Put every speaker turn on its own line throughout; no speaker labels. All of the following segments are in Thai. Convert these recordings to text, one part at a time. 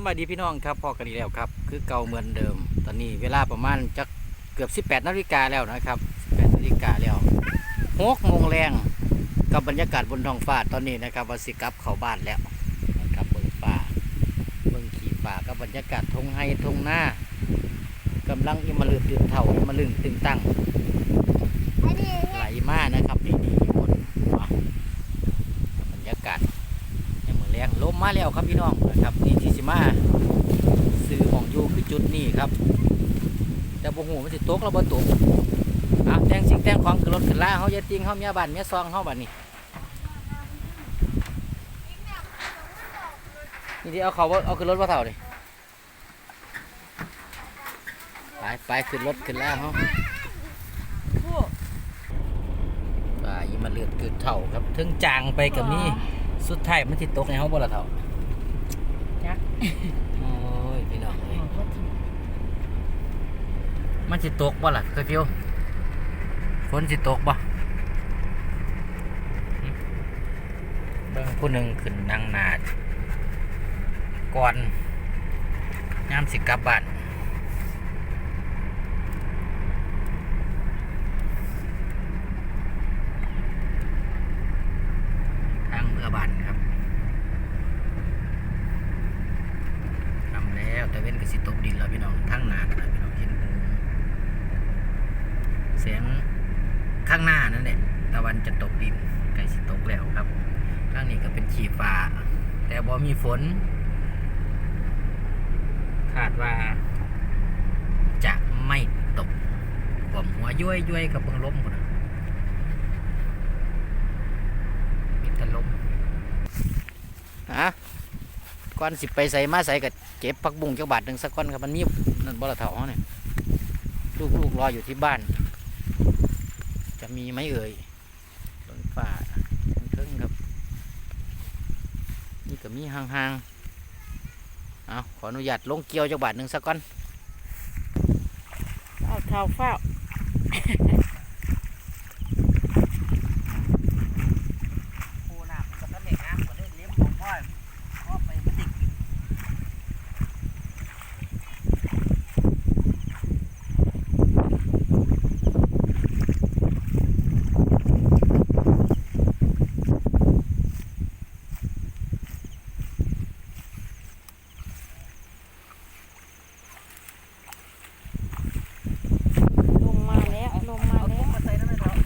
สบายดีพี่น้องครับพอกันอีกแล้วครับ คือเก่าเหมือนเดิม ตอนนี้เวลาประมาณจะเกือบ 18นาฬิกาแล้วนะครับ18นาฬิกาแล้วหกโมงแรงกับบรรยากาศบนท้องฟ้าตอนนี้นะครับว่าสิกลับเข้าบ้านแล้วนะครับเบิ่งฟ้าเบิ่งขี่ฟ้ากับบรรยากาศทงไฮทงหน้ากำลังอิมาลืมตื่นเท่าอิมาลึงตึงตั้ง
อันนี้
ไหลมานะครับดีๆหมดอะบรรยากาศ ยังเหมือนแรงลมมาแล้วครับพี่น้องนะครับนี่ที่สิมาซื้อของอยู่คือจุดนี้ครับแต่บ่ฮู้มันสิตกแล้วบ่ตกอะแต่งสิ่งแต่งของขึ้นรถขึ้นลาเฮาอย่าติ้งเฮาเมียบ้านเมียซองเฮาบัดนี้นี่ที่เอาเขาบ่เอาขึ้นรถบ่เท่าดิไปไปขึ้นรถขึ้นลาเฮาป่าอีมันเลือดเกิดเท่าครับถึงจางไปกับนี่ สุดท้ายมันติตกในเฮาบ่ละเท่า
จัก
โอ้ยพี่น้องเอ้ยมันสิตกบ่ล่ะกะเกียวฝนสิตกบ่หึเบิ่งผู้หนึ่งขึ้นนางนาดก่อนยามสิกลับบ้านทางเมื่อบ้านครับทำแล้วแต่เว้นก็สิตกดินแล้วพี่น้องทางหน้านั่นแหละพี่น้องเห็นหูเสียงข้างหน้านั่นแหละตะวันจะตกดินใกล้สิตกแล้วครับข้างนี้ก็เป็นขีฟ้า แต่บ่ มีฝน คาดว่า จะไม่ตกผมหัวย้วยย้วยกับเบิงล้มพุ่นมีแต่ลมฮะก่อนสิไปใส่มาใส่กับเจ็บพักบุ้งจักบาทหนึ่งสักก้อนครับมันมีนั่นบ่ละเถาเนี่ยลูกลูกรออยู่ที่บ้าน จะมีไหมเอ่ยต้นฝ่าเทิงๆครับ นี่ ก็มีห่างๆเอาขออนุญาตลงเกี่ยวจักบาทหนึ่งสักก่อน
เอาเท้าเฝ้า
โคน้ำกับเด็กน้ำก็ได้เลี้ยงของพ่อพ่อไปมันติด
ลงมาแล้วลงมา
เอา
แล้ว
มาใส่นั่นเลยครับ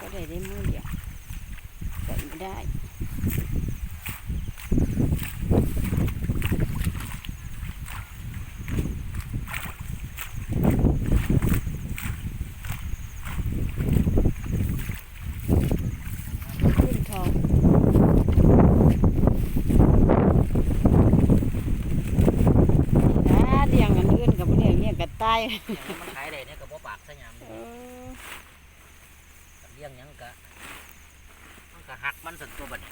ก็ได้ได้มือเดียวใส่ ไม่ได้ ขึ้นทองถ้าเลี้ยงอันอื่นกับเลี้ยงเลี้ยงกระต่าย
มันขายได้เนี่ยกับบ่ปากซะยาม
เออ
เลี้ยงหยังกะมันก็หักมันสันตัวบัดนี้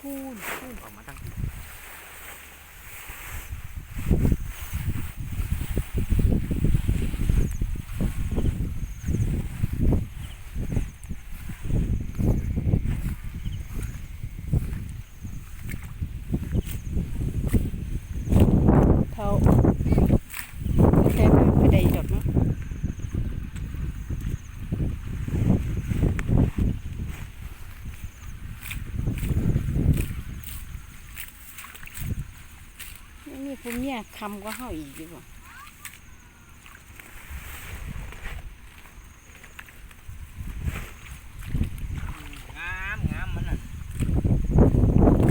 พูดพูด
ออกมาตั้ง
เท่าแต่ไม่ได้ดอกเนาะนี่ มีผู้เมียคำก็เฮาอีกดีกว่า
งามงามมันน่ะ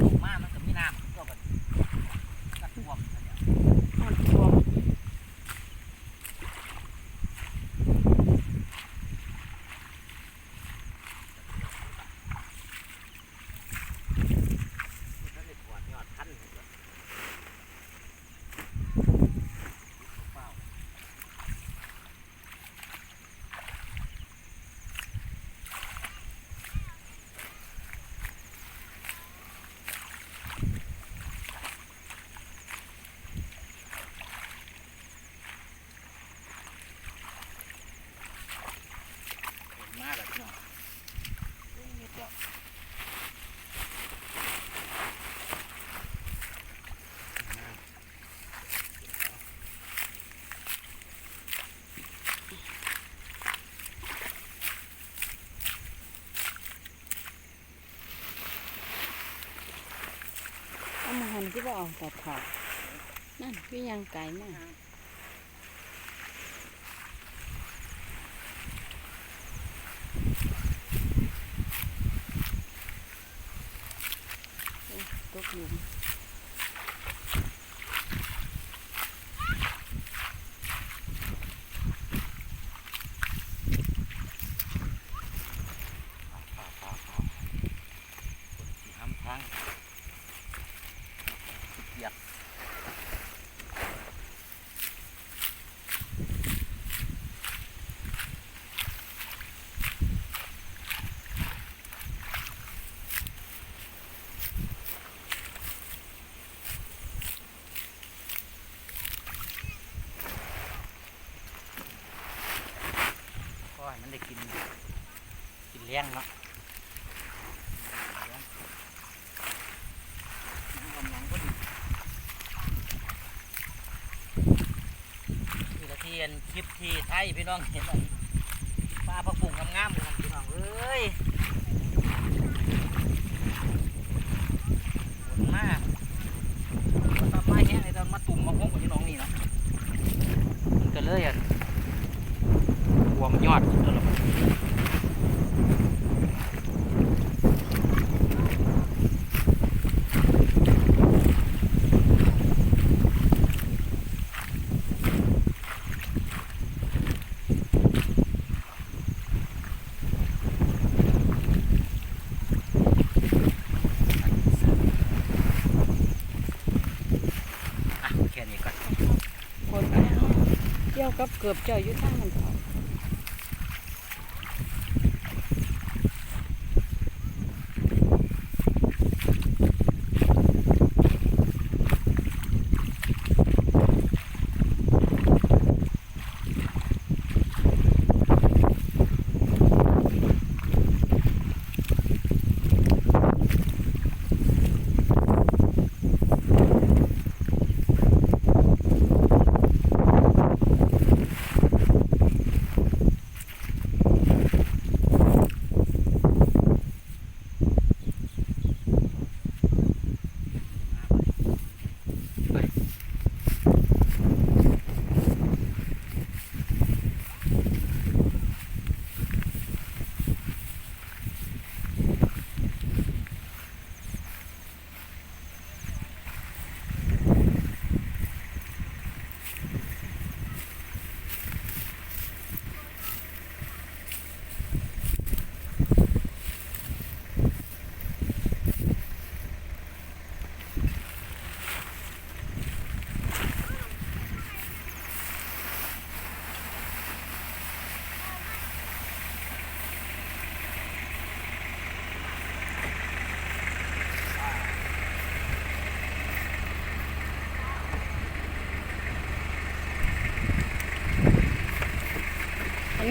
ลงมามันก็มีน้ำก็บัดนี้กัดท่วมซะแล้ว
อ่อนทวม
ท่านได้ถอดยอดพันธุ์เห็นบ่
ที่ว่าเอาตัดเผานั่นพี่ยังไก่มากโอ้ตกหลุม
ป่าป่าป่าคนที่ห้ำทางเห ยียบก็ให้มันได้กิน กินเลี้ยงเนาะนี่ละ ที่อันคลิปที่ไทยพี่น้องเห็นไหมปลาผักบุ้งงามๆเลยพี่น้องเอ้ยฝนมากตอนไม้แห้งเลยตอนมาตุ่มมาพงกับพี่น้องนี่นะมันก็เลยอะรวมยอดตัวลอะแค่นี้ก่อน
คนเกี่ยวกับเกือบเจ้าอยู่ทั้งนั้น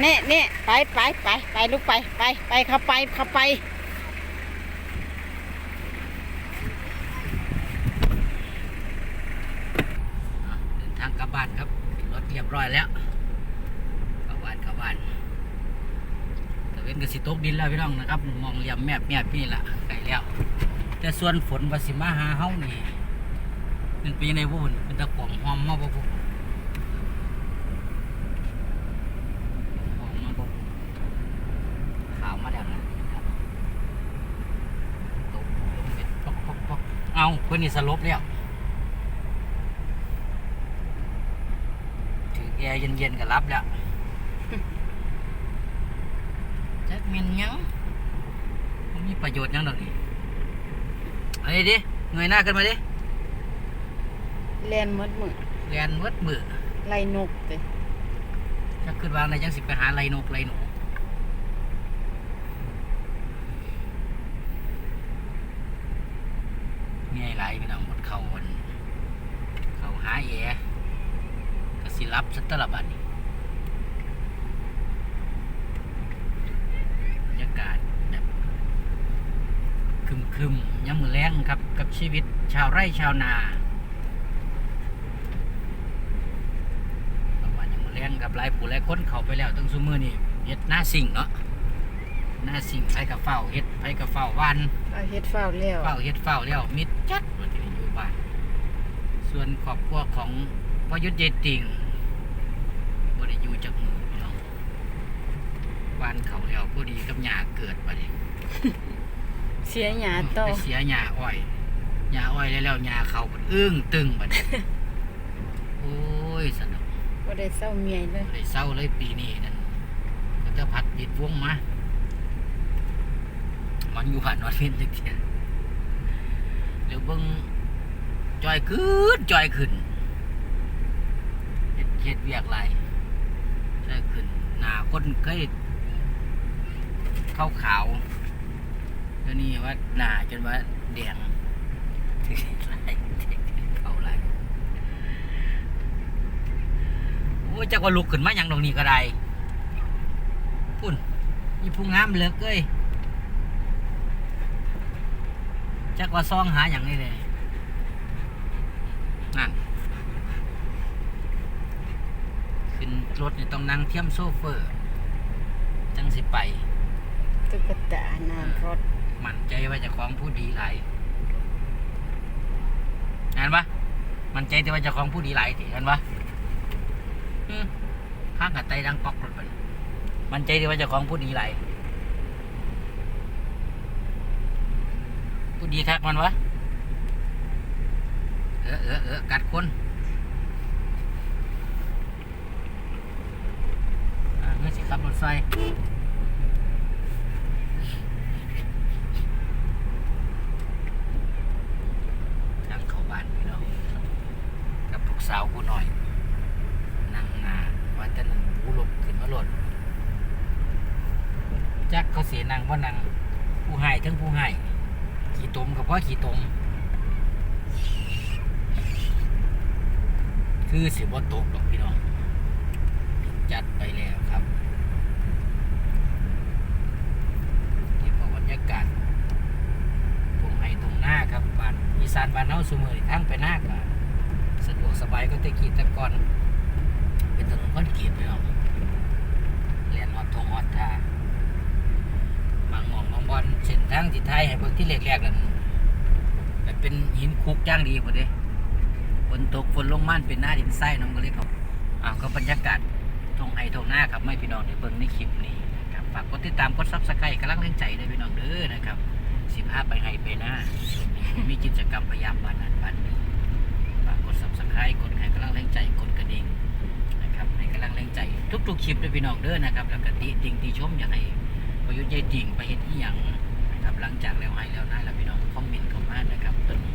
น่เน่ไปไปไปไปลูกไปไปไปเข้าไปเข้าไป
เดินทางกลับบ้านครับ รถเรียบร้อยแล้วกลับบ้านกลับบ้านแต่เวนก็สิตกดินแล้วพี่น้องนะครับ มองเหลี่ยมแมบแมบนี่ละไกลแล้ว แต่ส่วนฝนวาสิมาหาเฮานี่มันเป็นยังไงบุญเป็นตะกวงหอมมาบ่บุหอมมาบ่ขาวมาแล้วนะครับตกลงเม็ดปอกปอกปอก เอาเพื่อนนี่สลบแล้วถือแอร์เย็นๆก็รับแล้วจักเมียนหยังมันมีประโยชน์หยังดอกนี่เอันนี้ดิเงยหน้าขึ้นมาดิ
แลนหมดมือ
เรียนเวิดมือ
ไล่นกเลย
จะขึ้นวางในจังสิไปหาไรนกไรหนูมีไอ้ไรพี่น้องหมด เขาวันเขาหาแอร์ก็สิรับสัตตละบัดนี่บรรยากาศแบบคึมคึมๆย้ำมือแรงครับ กับชีวิตชาวไร่ชาวนาประมาณย้ำมือแรงกับหลายผู้หลายคนเข้าไปแล้วตั้งซุมือนี่เฮ็ดหน้าสิ่งเนาะหน้าสิ่งไปกับเฝ้าเฮ็ดไปกับเฝ้าวัน
เอาเฮ็ดฝ้าวแล้ว
เฝ้าเฮ็ดเฝ้าแล้วมิดจัดวันที่อยู่บ้าน ส่วนครอบครัวของพยุทธเยติงบ่ได้อยู่จากมือพี่น้องบ้านเขาแล้วพอดีกับหญ้าเกิดมาดิ
เสียหยาต่อ
ไปเสียหญ้าอ้อยหญ้าอ้อยแล้วแล้วหญ้าเขามันอึ้งตึงบัดนี้โอ้ยสนุก
บ่ได้เศร้าเมียเลย
บ่ได้เศร้าเลยปีนี้นั่นก็จะพัดดิดวงมามันอยู่ผ่านนอนเพียนจักเทียเดี๋ยวเบิ่ง จอยขึ้นจอยขึ้นเฮ็ดเฮ็ดเวียกหลายจอยขึ้นหนาคนเคยขาวขาวๆเดี๋ยวนี้ว่าหนาจนว่าแดงหลายเขาหลายโอ้ยจักว่าลุกขึ้นมาอย่างตรงนี้ก็ได้พุ่นมีผู้งามเหลือกเอ้ยจักว่าซองหาอย่างนี้เลยนั่น ขึ้น รถนี่ต้องนั่งเทียมโซเฟอร์ จังสิไป
ตุ๊กตาหนานรถ
มั่นใจว่าเจะของผู้ดีหลายเห็นปะมั่นใจแต่ว่าเจะของผู้ดีหลายทีเห็นปะอืมข้างกับไตดังปอกรถไปมั่นใจแต่ว่าเจะของผู้ดีหลายผู้ดีคักมันวะเออเออเออกัดคนอ่าเมื่อสิขับ รถไฟทางเข้าบ้านพี่น้องกับลูกสาวกูหน่อย นั่งหนาว่าแต่นั่งบูลบขึ้นมาหล่นจักเขาเสียนั่งว่านั่งผู้ให้ทั้งผู้ให้ขี่ตมกับพ่อขี่ตมคือสิบ่ตกดอกพี่น้อง จัดไปแล้วครับนี่พอบรรยากาศ ตรงไห้ตรงหน้าครับบ้าน อีสานบ้านเฮาซุมื้อนี้ทางไปหน้าก็สะดวกสบายก็แตะกี้แตะก่อนเป็นถนนคอนกรีตไปเนาะเรียนฮอดทงฮอดท่าบางหม่องบางบอนเส้นทางที่ไทยให้เบิ่งที่แรกๆนั่นแบบเป็นหินคุกจ้างดีพุ่เด้ฝนตกฝนลงม่านเป็นหน้าดินทรายน้องก็เลยครับอ้าวก็บรรยากาศทงไห้ทงหน้าครับไม่พี่น้องได้เบิ่งในคลิปนี้นะครับฝากกดติดตามกด Subscribe กำลังแรงใจด้วยพี่น้องเด้อนะครับสิบห้าไปให้ไปหน้า มีกิจกรรมพยายามบ้านนั้นบ้านนี้ฝากกด subscribe กดให้กำลังแรงใจกดกระดิ่งนะครับให้กำลังแรงใจ ทุกๆคลิปด้วยพี่น้องเด้อนะครับ แล้วก็ติติงติชมอย่ากให้ประยุทธ์ยายติ่งไปเฮ็ดอีหยังนะครับหลังจากแล้วให้แล้วนะแล้วพี่น้องคอมเมนต์เข้ามานะครับตอนนี้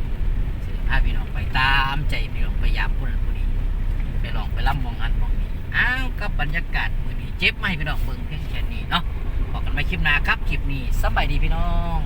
สิพาพี่น้องไปตามใจพี่น้องพยายามคนนั้นคนนี้ไปลองไปล่ำมองอันมองนี้อ้าวกับบรรยากาศมือนี้เจ็บไหมพี่น้องเบิ่งเพียงแค่นี้เนาะบอกกันไปคลิปหน้าครับคลิปนี้สบายดีพี่น้อง